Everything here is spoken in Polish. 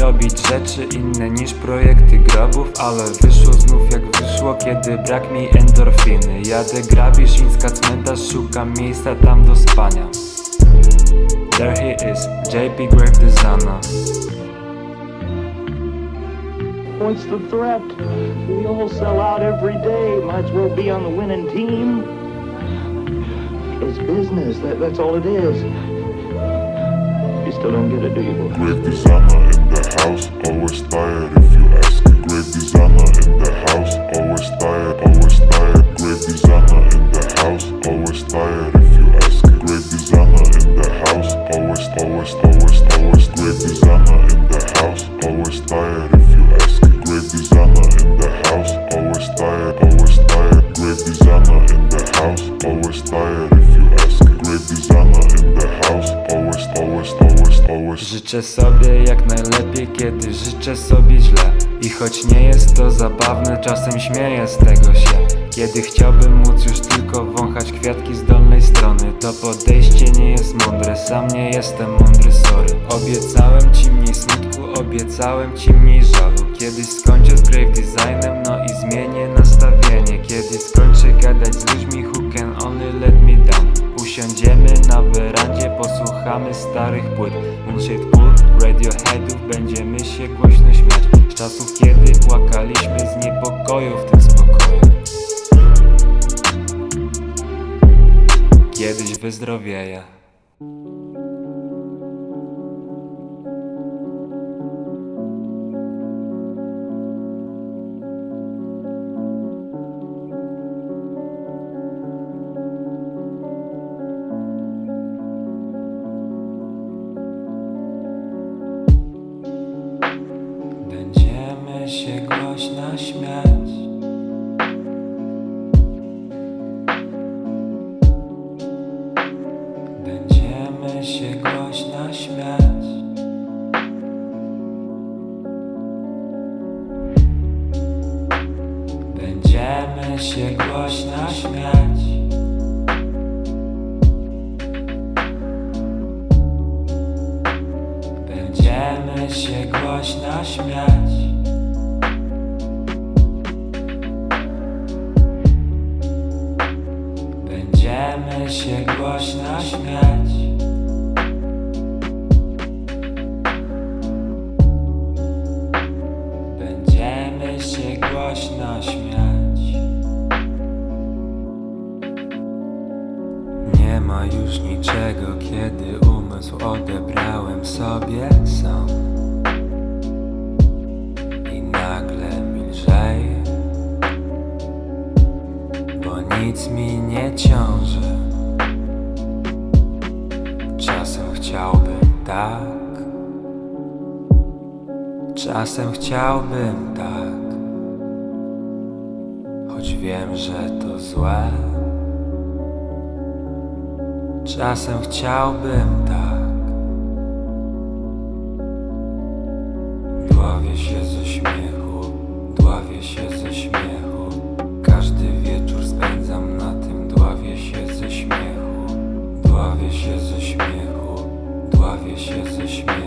robić rzeczy inne niż projekty grobów Ale wyszło znów jak wyszło, kiedy brak mi endorfiny Jadę grabisz, inska cmentarz, szukam miejsca tam do spania There he is, JP Grave Designer What's the threat? We all sell out every day. Might as well be on the winning team. It's business. That, that's all it is. Still don't get it, do you, boy? Grave designer in the house, always tired if you ask. Grave designer in the house, Życzę sobie jak najlepiej, kiedy życzę sobie źle. I choć nie jest to zabawne, czasem śmieję z tego się. Kiedy chciałbym móc już tylko wąchać kwiatki z dolnej strony To podejście nie jest mądre, sam nie jestem mądry, sorry. Obiecałem ci mniej smutku, obiecałem ci mniej żalu. Kiedyś skończę z grave designem, no i zmienię nastawienie. Kiedy skończę gadać z ludźmi who can only let me down. Usiądziemy posłuchamy starych płyt. Moonshade Pool, Radioheadów, będziemy się głośno śmiać. Z czasów kiedy płakaliśmy z niepokoju w tym spokoju. Kiedyś wyzdrowieję śmiać. Będziemy się głośno śmiać. Będziemy się głośno śmiać się głośno śmiać. Będziemy się głośno śmiać. Nie ma już niczego, kiedy umysł odebrałem sobie sam. I nagle milżeje Bo nic mi nie ciąży tak. Czasem chciałbym tak. Choć wiem, że to złe. Czasem chciałbym tak сейчас